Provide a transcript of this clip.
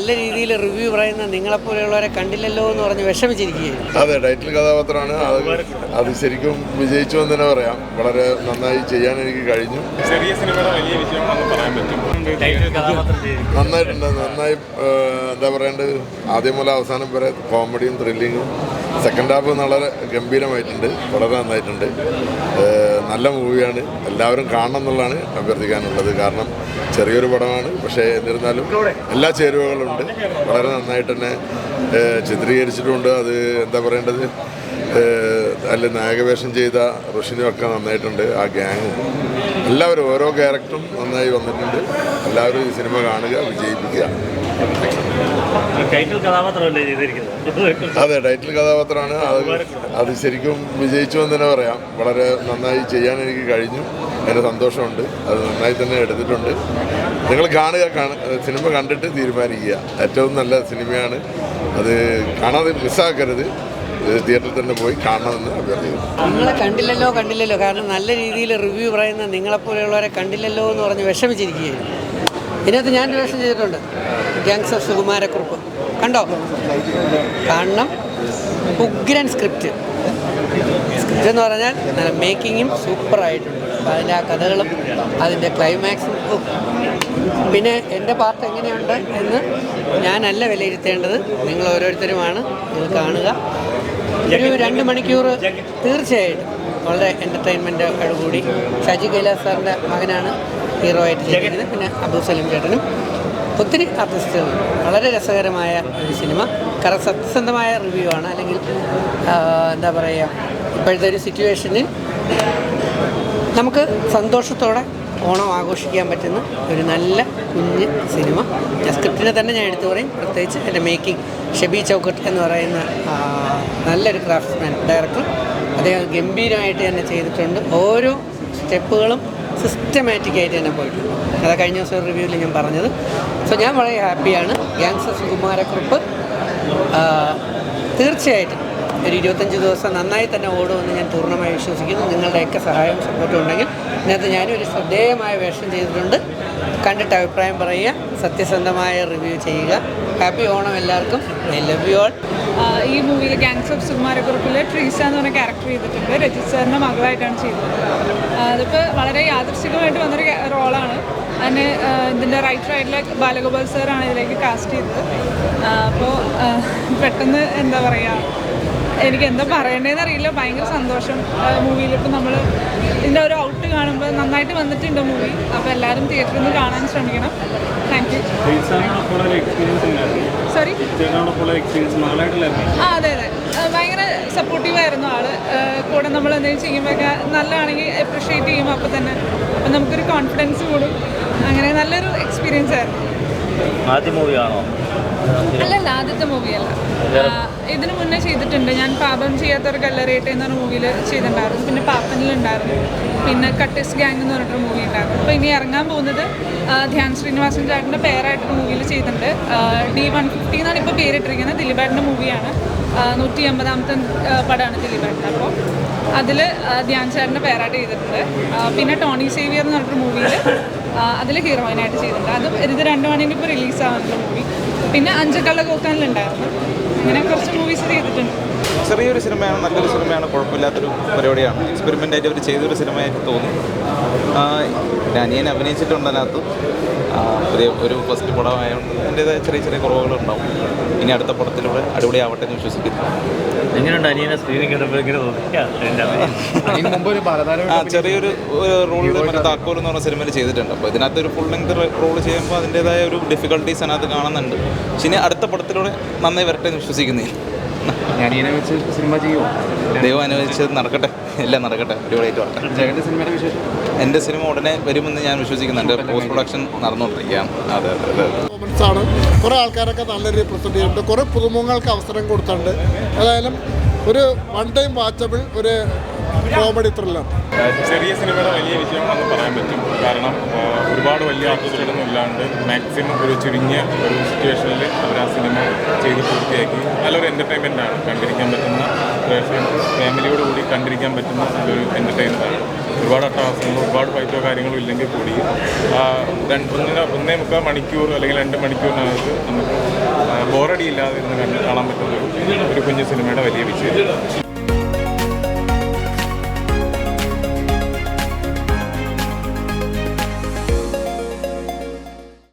നല്ല രീതിയിൽ റിവ്യൂ പറയുന്ന നിങ്ങളെപ്പോലെയുള്ളവരെ കണ്ടില്ലല്ലോ എന്ന് പറഞ്ഞ് വിഷമിച്ചിരിക്കുകയാണ് അതെ ടൈറ്റിൽ കഥാപാത്രമാണ്. അത് ശരിക്കും വിജയിച്ചു എന്ന് തന്നെ പറയാം. വളരെ നന്നായി ചെയ്യാൻ എനിക്ക് കഴിഞ്ഞു. ചെറിയ സിനിമയുടെ വലിയ വിജയമാണെന്ന് പറയാൻ പറ്റും. നന്നായിട്ടുണ്ട് നന്നായി എന്താ പറയേണ്ടത്? ആദ്യം മുതൽ അവസാനം വരെ കോമഡിയും ത്രില്ലിങ്ങും സെക്കൻഡ് ഹാഫ് വളരെ ഗംഭീരമായിട്ടുണ്ട്. വളരെ നന്നായിട്ടുണ്ട്. നല്ല മൂവിയാണ്. എല്ലാവരും കാണണം എന്നുള്ളതാണ് അഭ്യർത്ഥിക്കാനുള്ളത്. കാരണം ചെറിയൊരു പടമാണ്. പക്ഷേ എന്നിരുന്നാലും എല്ലാ ചേരുവകളുണ്ട് വളരെ നന്നായിട്ട് തന്നെ ചിത്രീകരിച്ചിട്ടുണ്ട്. അത് എന്താ പറയേണ്ടത്? അല്ല നായകവേഷം ചെയ്ത ഋഷിനും ഒക്കെ നന്നായിട്ടുണ്ട്. ആ ഗ്യാങ്ങും. എല്ലാവരും ഓരോ ക്യാരക്ടറും നന്നായി വന്നിട്ടുണ്ട്. എല്ലാവരും ഈ സിനിമ കാണുക വിജയിപ്പിക്കുക. ടൈറ്റിൽ കഥാപാത്രമല്ലേ ചെയ്തിരിക്കുന്നത്? അതെ ടൈറ്റിൽ കഥാപാത്രമാണ്. അത് അത് ശരിക്കും വിജയിച്ചു എന്ന് തന്നെ പറയാം. വളരെ നന്നായി ചെയ്യാൻ എനിക്ക് കഴിഞ്ഞു. എന്റെ സന്തോഷമുണ്ട്. അത് നന്നായി തന്നെ എടുത്തിട്ടുണ്ട്. നിങ്ങൾ കാണുക സിനിമ കണ്ടിട്ട് തീരുമാനിക്കുക. ഏറ്റവും നല്ല സിനിമയാണ്. അത് കാണാതെ മിസ്സാക്കരുത്. തിയേറ്ററിൽ തന്നെ പോയി കാണണമെന്ന് അഭ്യർത്ഥിക്കുന്നു. നിങ്ങളെ കണ്ടില്ലല്ലോ കണ്ടില്ലല്ലോ. കാരണം നല്ല രീതിയിൽ റിവ്യൂ പറയുന്ന നിങ്ങളെപ്പോലെയുള്ളവരെ കണ്ടില്ലല്ലോ എന്ന് പറഞ്ഞ് വിഷമിച്ചിരിക്കുകയാണ് ഇതിനകത്ത് ഞാൻ വിഷം ചെയ്തിട്ടുണ്ട്. ഗാങ്സ് സുകുമാരക്കുറുപ്പ് കണ്ടോ? കാണണം ഉഗ്രൻ സ്ക്രിപ്റ്റ്. സ്ക്രിപ്റ്റ് എന്ന് പറഞ്ഞാൽ നല്ല മേക്കിങ്ങും സൂപ്പറായിട്ടുണ്ട്. അതിന്റെ ആ കഥകളും അതിന്റെ ക്ലൈമാക്സും പിന്നെ എന്റെ പാർട്ട് എങ്ങനെയുണ്ട് എന്ന് ഞാനല്ല വിലയിരുത്തേണ്ടത്. നിങ്ങൾ ഓരോരുത്തരുമാണ് ഇത് കാണുക. ഒരു രണ്ട് മണിക്കൂർ തീർച്ചയായിട്ടും വളരെ എന്റർടൈൻമെന്റോട് കൂടി. ഷജി കൈലാസ് സാറിന്റെ മകനാണ് ഹീറോ ആയിട്ട് ചെയ്തിരുന്നത് പിന്നെ അബു സലീം ചേട്ടനും ഒത്തിരി ആർട്ടിസ്റ്റുകൾ വളരെ രസകരമായ ഒരു സിനിമ കറ സത്യസന്ധമായ റിവ്യൂ ആണ്. അല്ലെങ്കിൽ എന്താ പറയുക ഇപ്പോഴത്തെ ഒരു സിറ്റുവേഷനിൽ നമുക്ക് സന്തോഷത്തോടെ ഓണം ആഘോഷിക്കാൻ പറ്റുന്ന ഒരു നല്ല കുഞ്ഞ് സിനിമ സ്ക്രിപ്റ്റിനെ തന്നെ ഞാൻ എടുത്തു പറയും. പ്രത്യേകിച്ച് എന്റെ മേക്കിംഗ് ഷെബി ചൗക്കട്ട് എന്ന് പറയുന്ന നല്ലൊരു ക്രാഫ്റ്റ്സ്മാൻ ഡയറക്ടർ അദ്ദേഹം ഗംഭീരമായിട്ട് തന്നെ ചെയ്തിട്ടുണ്ട്. ഓരോ സ്റ്റെപ്പുകളും സിസ്റ്റമാറ്റിക് ആയിട്ട് തന്നെ പോയിട്ടുണ്ട്. അതാ കഴിഞ്ഞ ദിവസം റിവ്യൂവിൽ ഞാൻ പറഞ്ഞത്. സോ ഞാൻ വളരെ ഹാപ്പിയാണ് ഗ്യാങ്സർ സുകുമാരക്കുറിപ്പ് തീർച്ചയായിട്ടും ഒരു ഇരുപത്തഞ്ച് ദിവസം നന്നായി തന്നെ ഓടുമെന്ന് ഞാൻ പൂർണമായി വിശ്വസിക്കുന്നു. നിങ്ങളുടെയൊക്കെ സഹായവും സപ്പോർട്ടും ഉണ്ടെങ്കിൽ ഇതിനകത്ത് ഞാനും ഒരു ശ്രദ്ധേയമായ വേഷം ചെയ്തിട്ടുണ്ട്. കണ്ടിട്ട് അഭിപ്രായം പറയുക സത്യസന്ധമായ റിവ്യൂ ചെയ്യുക. ഹാപ്പി ഓണം എല്ലാവർക്കും. ഐ ലവ് യു ആൾ ഈ മൂവിയിൽ ഗാങ്സ് ഓഫ് സുകുമാരക്കുറിപ്പിൽ ട്രീസ എന്ന് പറഞ്ഞ ക്യാരക്ടർ ചെയ്തിട്ടുണ്ട്. രജിത് സാറിന്റെ മകളായിട്ടാണ് ചെയ്തത് അതിപ്പോൾ വളരെ യാദൃശികമായിട്ട് വന്നൊരു റോളാണ് അതിന് ഇതിന്റെ റൈറ്റർ ആയിട്ടുള്ള ബാലഗോപാൽ സാറാണ് ഇതിലേക്ക് കാസ്റ്റ് ചെയ്തത്. അപ്പോൾ പെട്ടെന്ന് എന്താ പറയുക എനിക്ക് എന്താ പറയണ്ടേന്ന് അറിയില്ല ഭയങ്കര സന്തോഷം. മൂവിയിൽ ഇപ്പം നമ്മൾ ഇതിന്റെ ഒരു ഔട്ട് കാണുമ്പോൾ നന്നായിട്ട് വന്നിട്ടുണ്ട് മൂവി? അപ്പോൾ എല്ലാവരും തിയേറ്ററിൽ നിന്ന് കാണാൻ ശ്രമിക്കണം. താങ്ക് യു സോറി ആ അതെ അതെ. ഭയങ്കര സപ്പോർട്ടീവ് ആയിരുന്നു ആൾ. കൂടെ നമ്മൾ എന്തെങ്കിലും ചെയ്യുമ്പോഴൊക്കെ നല്ലതാണെങ്കിൽ അപ്രിഷ്യേറ്റ് ചെയ്യും. അപ്പോൾ തന്നെ അപ്പം നമുക്കൊരു കോൺഫിഡൻസ് കൂടും. അങ്ങനെ നല്ലൊരു എക്സ്പീരിയൻസ് ആയിരുന്നു. ആദ്യ മൂവിയാണോ? അല്ലല്ല ആദ്യത്തെ മൂവിയല്ല. ഇതിനു മുന്നേ ചെയ്തിട്ടുണ്ട്. ഞാൻ പാപം ചെയ്യാത്ത ഒരു കല്ലറിയട്ടെ എന്ന് പറഞ്ഞ മൂവിയിൽ ചെയ്തിട്ടുണ്ടായിരുന്നു. പിന്നെ പാപ്പനിലുണ്ടായിരുന്നു. പിന്നെ കട്ടിസ് ഗാങ് എന്ന് പറഞ്ഞിട്ടൊരു മൂവി ഉണ്ടായിരുന്നു. അപ്പോൾ ഇനി ഇറങ്ങാൻ പോകുന്നത് ധ്യാൻ ശ്രീനിവാസൻ ചേട്ടന്റെ പേരായിട്ടൊരു മൂവിയിൽ ചെയ്തിട്ടുണ്ട്. ഡി വൺ ഫിഫ്റ്റി എന്നാണ് ഇപ്പോൾ പേരിട്ടിരിക്കുന്നത്. ദിലീപേട്ടന്റെ മൂവിയാണ് നൂറ്റി എൺപതാമത്തെ പടമാണ് ദിലീപേട്ടൻ അപ്പോൾ അതിൽ ധ്യാൻ ചേട്ടന്റെ പേരായിട്ട് ചെയ്തിട്ടുണ്ട്. പിന്നെ ടോണി സേവിയർ എന്ന് പറഞ്ഞിട്ടൊരു മൂവിയിൽ അതിൽ ഹീറോയിനായിട്ട് ചെയ്തിട്ടുണ്ട്. അതും ഇത് രണ്ട് മണിക്ക് ഇപ്പോൾ റിലീസ് ആവാനുള്ള മൂവി പിന്നെ അഞ്ചക്കള്ള കോക്കാനിലുണ്ടായിരുന്നു. അങ്ങനെ കുറച്ച് മൂവീസ് ചെയ്തിട്ടുണ്ട്. ചെറിയൊരു സിനിമയാണ് നല്ലൊരു സിനിമയാണ് കുഴപ്പമില്ലാത്തൊരു പരിപാടിയാണ്. എക്സ്പെരിമെന്റ് ആയിട്ട് അവർ ചെയ്തൊരു സിനിമയായിട്ട് തോന്നി. പിന്നെ അനിയൻ അഭിനയിച്ചിട്ടുണ്ട് അതിനകത്ത് പുതിയ ഒരു ഫസ്റ്റ് പടമായതുകൊണ്ട് അതിന്റെതായ ചെറിയ ചെറിയ കുറവുകളുണ്ടാവും. ഇനി അടുത്ത പടത്തിലൂടെ അടിപൊളിയാവട്ടെ എന്ന് വിശ്വസിക്കുന്നു. എങ്ങനെയുണ്ട് അനിയനെ സ്ക്രീനിൽ കണ്ടപ്പോൾ ചെറിയൊരു റോളിൽ മറ്റേ താക്കോൽ എന്ന് പറഞ്ഞ സിനിമയിൽ ചെയ്തിട്ടുണ്ട്. അപ്പോൾ ഇതിനകത്ത് ഒരു ഫുൾ ലെങ്ത് റോൾ ചെയ്യുമ്പോൾ അതിന്റെതായ ഒരു ഡിഫിക്കൽട്ടീസ് അതിനകത്ത് കാണുന്നുണ്ട്. പക്ഷെ ഇനി അടുത്ത പടത്തിലൂടെ നന്നായി വരട്ടെ എന്ന് വിശ്വസിക്കുന്നേ ഞാനിങ്ങനെ വെച്ച് സിനിമ ചെയ്യുമോ ദൈവം അനുവദിച്ച് നടക്കട്ടെ. എല്ലാം നടക്കട്ടെ. അടിപൊളിയായിട്ട് വരട്ടെ ജഗന്റെ സിനിമയുടെ വിശേഷം? എന്റെ സിനിമ ഉടനെ വരുമെന്ന് ഞാൻ വിശ്വസിക്കുന്നുണ്ട്. പോസ്റ്റ് പ്രൊഡക്ഷൻ നടന്നുകൊണ്ടിരിക്കുകയാണ്. അതെ അതെ അതെ ആണ്. കുറേ ആൾക്കാരൊക്കെ നല്ല രീതിയിൽ പ്രസന്റ് ചെയ്തിട്ടുണ്ട് കുറേ പുതുമുഖങ്ങൾക്ക് അവസരം കൊടുത്തിട്ടുണ്ട്. ഏതായാലും ഒരു വൺ ടൈം വാച്ചബിൾ ഒരു കോമഡി ത്രില്ലർ ചെറിയ സിനിമയുടെ വലിയ വിജയം എന്ന് പറയാൻ പറ്റും. കാരണം ഒരുപാട് വലിയ ആർട്ടിസ്റ്റുകളൊന്നും ഇല്ലാണ്ട് മാക്സിമം ഒരു ചുരുങ്ങിയ ഒരു സിറ്റുവേഷനിൽ അവർ ആ സിനിമ ചെയ്ത് പൂർത്തിയാക്കി. നല്ലൊരു എന്റർടൈൻമെന്റ് ആണ്. കണ്ടിരിക്കാൻ പറ്റുന്ന ഫാമിലിയോട് കൂടി കണ്ടിരിക്കാൻ പറ്റുന്ന നല്ലൊരു എന്റർടൈൻമെന്റ് ആണ്. ഒരുപാട് അട്ടഹാസങ്ങളും ഒരുപാട് ഫൈറ്റോ കാര്യങ്ങളും ഇല്ലെങ്കിൽ കൂടി രണ്ട് ഒന്നിന ഒന്നേ മുക്കാൽ മണിക്കൂർ അല്ലെങ്കിൽ രണ്ട് മണിക്കൂറിനകത്ത് നമുക്ക് ബോറടിയില്ലാതെ ഇരുന്ന് കാണാൻ പറ്റുന്ന ഒരു കുഞ്ഞു സിനിമയുടെ വലിയ വിജയം.